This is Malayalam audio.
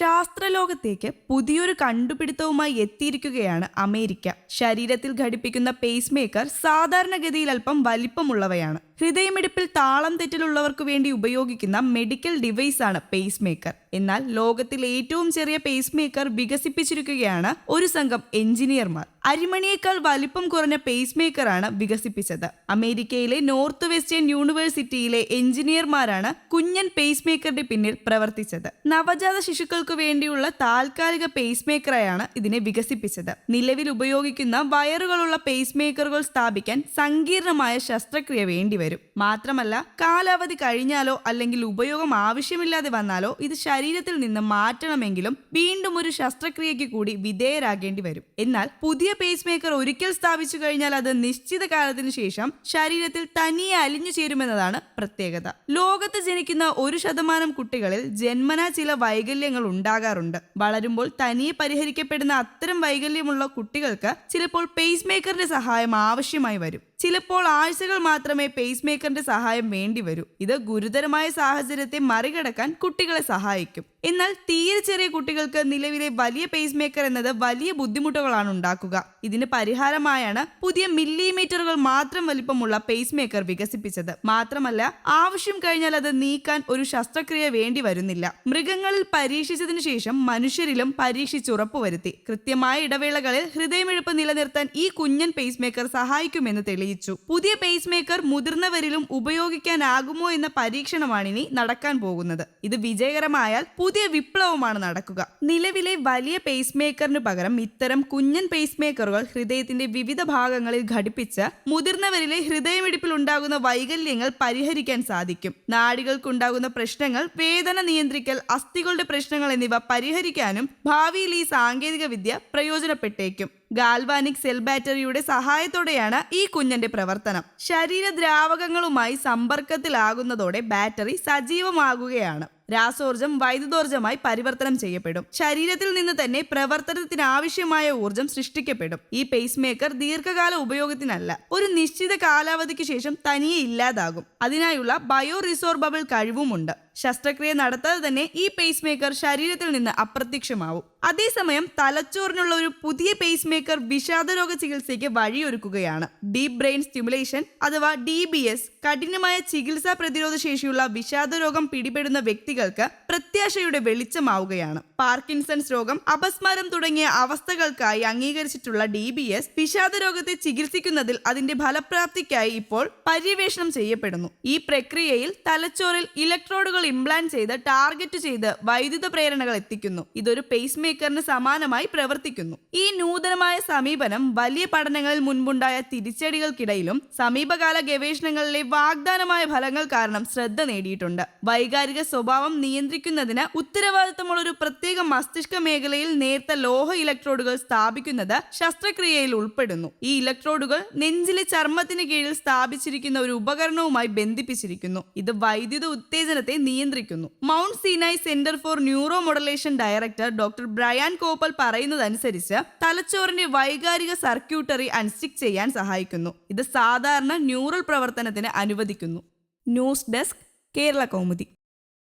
ശാസ്ത്രലോകത്തേക്ക് പുതിയൊരു കണ്ടുപിടുത്തവുമായി എത്തിയിരിക്കുകയാണ് അമേരിക്ക. ശരീരത്തിൽ ഘടിപ്പിക്കുന്ന പേസ് മേക്കർ സാധാരണഗതിയിൽ അല്പം വലിപ്പമുള്ളവയാണ്. ഹൃദയമിടിപ്പിൽ താളം തെറ്റിലുള്ളവർക്ക് വേണ്ടി ഉപയോഗിക്കുന്ന മെഡിക്കൽ ഡിവൈസാണ് പേസ് മേക്കർ എന്നാൽ ലോകത്തിൽ ഏറ്റവും ചെറിയ പേസ് മേക്കർ വികസിപ്പിച്ചിരിക്കുകയാണ് ഒരു സംഘം എഞ്ചിനീയർമാർ അരിമണിയേക്കാൾ വലിപ്പം കുറഞ്ഞ പേസ് മേക്കറാണ് വികസിപ്പിച്ചത്. അമേരിക്കയിലെ നോർത്ത് വെസ്റ്റേൺ യൂണിവേഴ്സിറ്റിയിലെ എഞ്ചിനീയർമാരാണ് കുഞ്ഞൻ പേസ് മേക്കറുടെ പിന്നിൽ പ്രവർത്തിച്ചത്. നവജാത ശിശുക്കൾക്ക് വേണ്ടിയുള്ള താൽക്കാലിക പേസ് മേക്കറായാണ് ഇതിനെ വികസിപ്പിച്ചത്. നിലവിൽ ഉപയോഗിക്കുന്ന വയറുകളുള്ള പേസ് മേക്കറുകൾ സ്ഥാപിക്കാൻ സങ്കീർണമായ ശസ്ത്രക്രിയ വേണ്ടിവരും. വരും മാത്രമല്ല കാലാവധി കഴിഞ്ഞാലോ അല്ലെങ്കിൽ ഉപയോഗം ആവശ്യമില്ലാതെ വന്നാലോ ഇത് ശരീരത്തിൽ നിന്ന് മാറ്റണമെങ്കിലും വീണ്ടും ഒരു ശസ്ത്രക്രിയയ്ക്ക് കൂടി വിധേയരാകേണ്ടി വരും. എന്നാൽ പുതിയ പേസ് മേക്കർ ഒരിക്കൽ സ്ഥാപിച്ചു കഴിഞ്ഞാൽ അത് നിശ്ചിത കാലത്തിന് ശേഷം ശരീരത്തിൽ തനിയെ അലിഞ്ഞു ചേരുമെന്നതാണ് പ്രത്യേകത. ലോകത്ത് ജനിക്കുന്ന ഒരു ശതമാനം കുട്ടികളിൽ ജന്മനാ ചില വൈകല്യങ്ങൾ ഉണ്ടാകാറുണ്ട്. വളരുമ്പോൾ തനിയെ പരിഹരിക്കപ്പെടുന്ന അത്തരം വൈകല്യമുള്ള കുട്ടികൾക്ക് ചിലപ്പോൾ പേസ് മേക്കറിന്റെ സഹായം ആവശ്യമായി വരും. ചിലപ്പോൾ ആഴ്ചകൾ മാത്രമേ പേസ് മേക്കറിന്റെ സഹായം വേണ്ടി വരൂ. ഇത് ഗുരുതരമായ സാഹചര്യത്തെ മറികടക്കാൻ കുട്ടികളെ സഹായിക്കും. എന്നാൽ തീരെ ചെറിയ കുട്ടികൾക്ക് നിലവിലെ വലിയ പേസ് മേക്കർ എന്നത് വലിയ ബുദ്ധിമുട്ടുകളാണ് ഉണ്ടാക്കുക. ഇതിന് പരിഹാരമായാണ് പുതിയ മില്ലിമീറ്ററുകൾ മാത്രം വലിപ്പമുള്ള പേസ് മേക്കർ വികസിപ്പിച്ചത്. മാത്രമല്ല ആവശ്യം കഴിഞ്ഞാൽ അത് നീക്കാൻ ഒരു ശസ്ത്രക്രിയ വേണ്ടി വരുന്നില്ല. മൃഗങ്ങളിൽ പരീക്ഷിച്ചതിനു ശേഷം മനുഷ്യരിലും പരീക്ഷിച്ചുറപ്പുവരുത്തി. കൃത്യമായ ഇടവേളകളിൽ ഹൃദയമിഴപ്പ് നിലനിർത്താൻ ഈ കുഞ്ഞൻ പേസ് മേക്കർ സഹായിക്കുമെന്ന് തെളിയിച്ചു. പുതിയ പേസ് മേക്കർ മുതിർന്നവരിലും ഉപയോഗിക്കാനാകുമോ എന്ന പരീക്ഷണമാണ് ഇനി നടക്കാൻ പോകുന്നത്. ഇത് വിജയകരമായാൽ പുതിയ വിപ്ലവമാണ് നടക്കുക. നിലവിലെ വലിയ പേസ് മേക്കറിന് പകരം ഇത്തരം കുഞ്ഞൻ പേസ് മേക്കറുകൾ ഹൃദയത്തിന്റെ വിവിധ ഭാഗങ്ങളിൽ ഘടിപ്പിച്ച് മുതിർന്നവരിലെ ഹൃദയമിടിപ്പിൽ ഉണ്ടാകുന്ന വൈകല്യങ്ങൾ പരിഹരിക്കാൻ സാധിക്കും. നാടികൾക്കുണ്ടാകുന്ന പ്രശ്നങ്ങൾ വേദന നിയന്ത്രിക്കൽ അസ്ഥികളുടെ പ്രശ്നങ്ങൾ എന്നിവ പരിഹരിക്കാനും ഭാവിയിൽ ഈ സാങ്കേതിക വിദ്യ പ്രയോജനപ്പെട്ടേക്കും. ഗാൽവാനിക് സെൽ ബാറ്ററിയുടെ സഹായത്തോടെയാണ് ഈ കുഞ്ഞന്റെ പ്രവർത്തനം. ശരീരദ്രാവകങ്ങളുമായി സമ്പർക്കത്തിലാകുന്നതോടെ ബാറ്ററി സജീവമാകുകയാണ്. രാസോർജം വൈദ്യുതോർജമായി പരിവർത്തനം ചെയ്യപ്പെടും. ശരീരത്തിൽ നിന്ന് തന്നെ പ്രവർത്തനത്തിന് ആവശ്യമായ ഊർജം സൃഷ്ടിക്കപ്പെടും. ഈ പേസ് മേക്കർ ദീർഘകാല ഉപയോഗത്തിനല്ല ഒരു നിശ്ചിത കാലാവധിക്ക് ശേഷം തനിയെ ഇല്ലാതാകും. അതിനായുള്ള ബയോ റിസോർബബിൾ കഴിവുമുണ്ട്. ശസ്ത്രക്രിയ നടത്താതെ തന്നെ ഈ പേസ് മേക്കർ ശരീരത്തിൽ നിന്ന് അപ്രത്യക്ഷമാവും. അതേസമയം തലച്ചോറിനുള്ള ഒരു പുതിയ പേസ് മേക്കർ വിഷാദരോഗ ചികിത്സയ്ക്ക് വഴിയൊരുക്കുകയാണ്. ഡീപ് ബ്രെയിൻ സ്റ്റിമുലേഷൻ അഥവാ ഡി ബി എസ് കഠിനമായ ചികിത്സാ പ്രതിരോധ ശേഷിയുള്ള വിഷാദരോഗം പിടിപെടുന്ന വ്യക്തികൾക്ക് പ്രത്യാശയുടെ വെളിച്ചമാവുകയാണ്. പാർക്കിൻസൺസ് രോഗം അപസ്മാരം തുടങ്ങിയ അവസ്ഥകൾക്കായി അംഗീകരിച്ചിട്ടുള്ള ഡി ബി എസ് വിഷാദ രോഗത്തെ ചികിത്സിക്കുന്നതിൽ അതിന്റെ ഫലപ്രാപ്തിക്കായി ഇപ്പോൾ പര്യവേഷണം ചെയ്യപ്പെടുന്നു. ഈ പ്രക്രിയയിൽ തലച്ചോറിൽ ഇലക്ട്രോഡുകൾ ഇംപ്ലാന്റ് ചെയ്ത് ടാർഗറ്റ് ചെയ്ത് വൈദ്യുത പ്രേരണകൾ എത്തിക്കുന്നു. ഇതൊരു പേസ് മേക്കറിന് സമാനമായി പ്രവർത്തിക്കുന്നു. ഈ നൂതനമായ സമീപനം വലിയ പഠനങ്ങളിൽ മുൻപുണ്ടായ തിരിച്ചടികൾക്കിടയിലും സമീപകാല ഗവേഷണങ്ങളിലെ വാഗ്ദാനമായ ഫലങ്ങൾ കാരണം ശ്രദ്ധ നേടിയിട്ടുണ്ട്. വൈകാരിക സ്വഭാവം നിയന്ത്രിക്കുന്നതിന് ഉത്തരവാദിത്തമുള്ള ഒരു പ്രത്യേക മസ്തിഷ്ക മേഖലയിൽ നേർത്ത ലോഹ ഇലക്ട്രോഡുകൾ സ്ഥാപിക്കുന്നത് ശസ്ത്രക്രിയയിൽ ഉൾപ്പെടുന്നു. ഈ ഇലക്ട്രോഡുകൾ നെഞ്ചിലെ ചർമ്മത്തിന് കീഴിൽ സ്ഥാപിച്ചിരിക്കുന്ന ഒരു ഉപകരണവുമായി ബന്ധിപ്പിച്ചിരിക്കുന്നു. ഇത് വൈദ്യുത ഉത്തേജനത്തെ നിയന്ത്രിക്കുന്നു. Mount Sinai centre for neuro modulation director doctor Brian Kopell പറയുന്നതനുസരിച്ച് തലച്ചോറിന്റെ വൈകാരിക സർക്യൂട്ടറി അൺസ്റ്റിക് ചെയ്യാൻ സഹായിക്കുന്നു. ഇത് സാധാരണ ന്യൂറൽ പ്രവർത്തനത്തിന് അനുവദിക്കുന്നു. News desk Kerala Kaumudi.